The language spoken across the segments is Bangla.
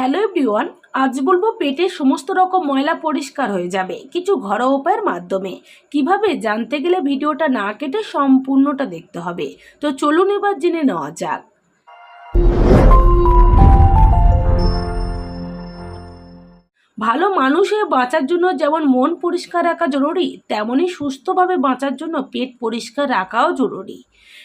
হ্যালো এভরিওয়ান, আজ বলব পেটের সমস্ত রকম ময়লা পরিষ্কার হয়ে যাবে। কিছু ঘরোয়া উপায়ের মাধ্যমে। কীভাবে জানতে গেলে ভিডিওটা না কেটে সম্পূর্ণটা দেখতে হবে। তো চলুন এবার জেনে নেওয়া যাক। ভালো মানুষ হয়ে বাঁচার জন্য যেমন মন পরিষ্কার রাখা জরুরি তেমনই সুস্থভাবে বাঁচার জন্য পেট পরিষ্কার রাখাও জরুরি।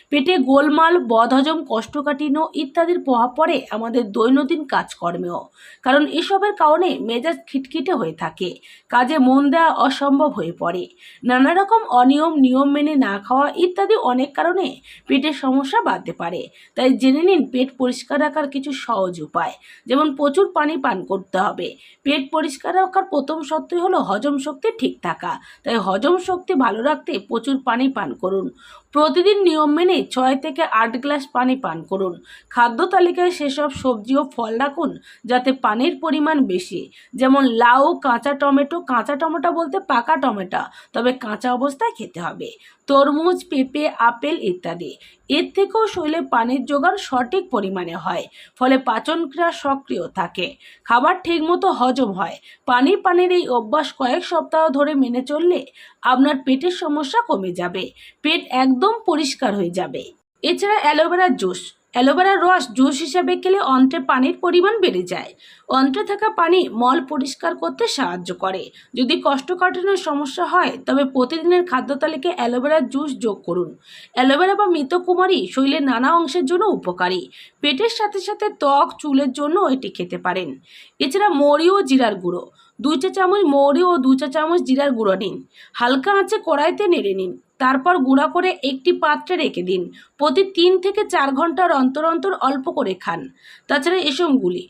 পেটে গোলমাল, বদহজম, কষ্টকাঠিন্য ইত্যাদির প্রভাব পড়ে আমাদের দৈনন্দিন কাজকর্মেও। কারণ এসবের কারণে মেজাজ খিটখিটে হয়ে থাকে, কাজে মন দেওয়া অসম্ভব হয়ে পড়ে। নানা রকম অনিয়ম, নিয়ম মেনে না খাওয়া ইত্যাদি অনেক কারণে পেটের সমস্যা বাড়তে পারে। তাই জেনে নিন পেট পরিষ্কার রাখার কিছু সহজ উপায়। যেমন প্রচুর পানি পান করতে হবে। পেট পরিষ্কার রাখার প্রথম শর্তই হলো হজম শক্তি ঠিক থাকা। তাই হজম শক্তি ভালো রাখতে প্রচুর পানি পান করুন। প্রতিদিন নিয়ম মেনে ছয় থেকে আট গ্লাস পানি পান করুন। খাদ্য তালিকায় সেসব সবজি ও ফল রাখুন যাতে পানির পরিমাণ বেশি। যেমন লাউ, কাঁচা টমেটো কাঁচা টমেটো বলতে পাকা টমেটো, তবে কাঁচা অবস্থায় খেতে হবে। তরমুজ, পেঁপে, আপেল ইত্যাদি। এর থেকেও শরীরে পানির যোগান সঠিক পরিমাণে হয়, ফলে পাচন ক্রিয়া সক্রিয় থাকে। খাবার ঠিকমতো হজম হয়। পানি পানির এই অভ্যাস কয়েক সপ্তাহ ধরে মেনে চললে আপনার পেটের সমস্যা কমে যাবে। পেট একদম পরিষ্কার হয়ে যাবে। এছাড়া অ্যালোভেরার জুস। অ্যালোভেরার রস জুস হিসাবে খেলে অন্ত্রে পানির পরিমাণ বেড়ে যায়। অন্ত্রে থাকা পানি মল পরিষ্কার করতে সাহায্য করে। যদি কোষ্ঠকাঠিন্যের সমস্যা হয়, তবে প্রতিদিনের খাদ্য তালিকায় অ্যালোভেরার জুস যোগ করুন। অ্যালোভেরা বা মৃতকুমারী শরীরের নানা অংশের জন্য উপকারী। পেটের সাথে সাথে ত্বক, চুলের জন্য এটি খেতে পারেন। এছাড়া মৌরি ও জিরার গুঁড়ো। দুই চা চামচ মৌরি ও দু চা চামচ জিরার গুঁড়ো নিন। হালকা আঁচে কড়াইতে নেড়ে নিন। তারপর গুঁড়া করে একটি পাত্রে রেখে দিন। প্রতি তিন থেকে চার ঘণ্টার অন্তর অন্তর অল্প করে খান। তাছাড়া এসমগুলি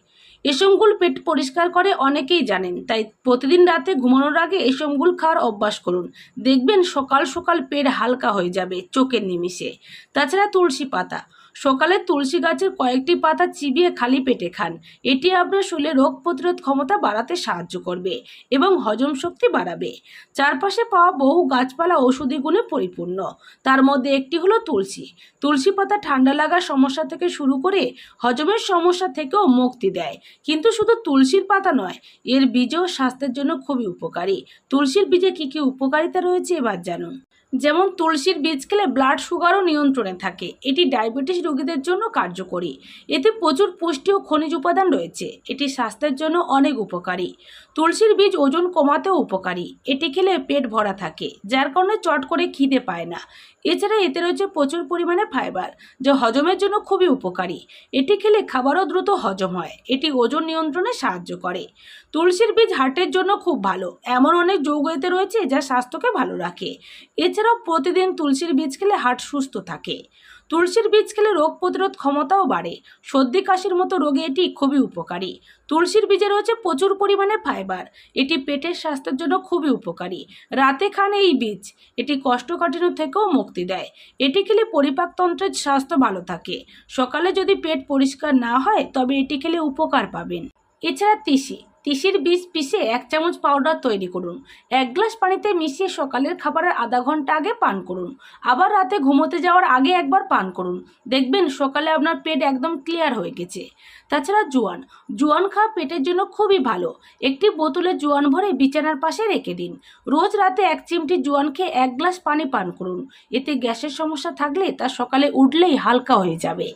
এসমগুল পেট পরিষ্কার করে অনেকেই জানেন, তাই প্রতিদিন রাতে ঘুমানোর আগে এসমগুল খাওয়ার অভ্যাস করুন। দেখবেন সকাল সকাল পেট হালকা হয়ে যাবে চোখের নিমিষে। তাছাড়া তুলসী পাতা। সকালে তুলসী গাছের কয়েকটি পাতা চিবিয়ে খালি পেটে খান। এটি আপনার শরীরে রোগ প্রতিরোধ ক্ষমতা বাড়াতে সাহায্য করবে এবং হজম শক্তি বাড়াবে। চারপাশে পাওয়া বহু গাছপালা ঔষধি গুণে পরিপূর্ণ। তার মধ্যে একটি হলো তুলসী। তুলসী পাতা ঠান্ডা লাগার সমস্যা থেকে শুরু করে হজমের সমস্যা থেকেও মুক্তি দেয়। কিন্তু শুধু তুলসীর পাতা নয়, এর বীজও স্বাস্থ্যের জন্য খুবই উপকারী। তুলসীর বীজে কী কী উপকারিতা রয়েছে এবার জানুন। যেমন তুলসীর বীজ খেলে ব্লাড সুগারও নিয়ন্ত্রণে থাকে। এটি ডায়াবেটিস রোগীদের জন্য কার্যকরী। এতে প্রচুর পুষ্টি ও খনিজ উপাদান রয়েছে। এটি স্বাস্থ্যের জন্য অনেক উপকারী। তুলসীর বীজ ওজন কমাতেও উপকারী। এটি খেলে পেট ভরা থাকে, যার কারণে চট করে খিদে পায় না। এছাড়া এতে রয়েছে প্রচুর পরিমাণে ফাইবার যা হজমের জন্য খুবই উপকারী। এটি খেলে খাবারও দ্রুত হজম হয়। এটি ওজন নিয়ন্ত্রণে সাহায্য করে। তুলসীর বীজ হার্টের জন্য খুব ভালো। এমন অনেক যৌগ এতে রয়েছে যা স্বাস্থ্যকে ভালো রাখে। এছাড়াও প্রতিদিন তুলসীর বীজ খেলে হার্ট সুস্থ থাকে। তুলসীর বীজ খেলে রোগ প্রতিরোধ ক্ষমতাও বাড়ে। সর্দি, কাশির মতো রোগে এটি খুবই উপকারী। তুলসীর বীজে রয়েছে প্রচুর পরিমাণে ফাইবার এটি পেটের স্বাস্থ্যের জন্য খুবই উপকারী। রাতে খান এই বীজ। এটি কোষ্ঠকাঠিন্য থেকেও মুক্তি দেয়। এটি খেলে পরিপাকতন্ত্রের স্বাস্থ্য ভালো থাকে। সকালে যদি পেট পরিষ্কার না হয়, তবে এটি খেলে উপকার পাবেন। এছাড়া তিসি। তিসির বীজ পিষে এক চামচ পাউডার তৈরি করুন। এক গ্লাস পানিতে মিশিয়ে সকালের খাবারের আধা ঘণ্টা আগে পান করুন। আবার রাতে ঘুমোতে যাওয়ার আগে একবার পান করুন। দেখবেন সকালে আপনার পেট একদম ক্লিয়ার হয়ে গেছে। তাছাড়া জোয়ান। জোয়ান খাওয়া পেটের জন্য খুবই ভালো। একটি বোতলে জোয়ান ভরে বিছানার পাশে রেখে দিন। রোজ রাতে এক চিমটি জোয়ান খেয়ে এক গ্লাস পানি পান করুন। এতে গ্যাসের সমস্যা থাকলে তা সকালে উঠলেই হালকা হয়ে যাবে।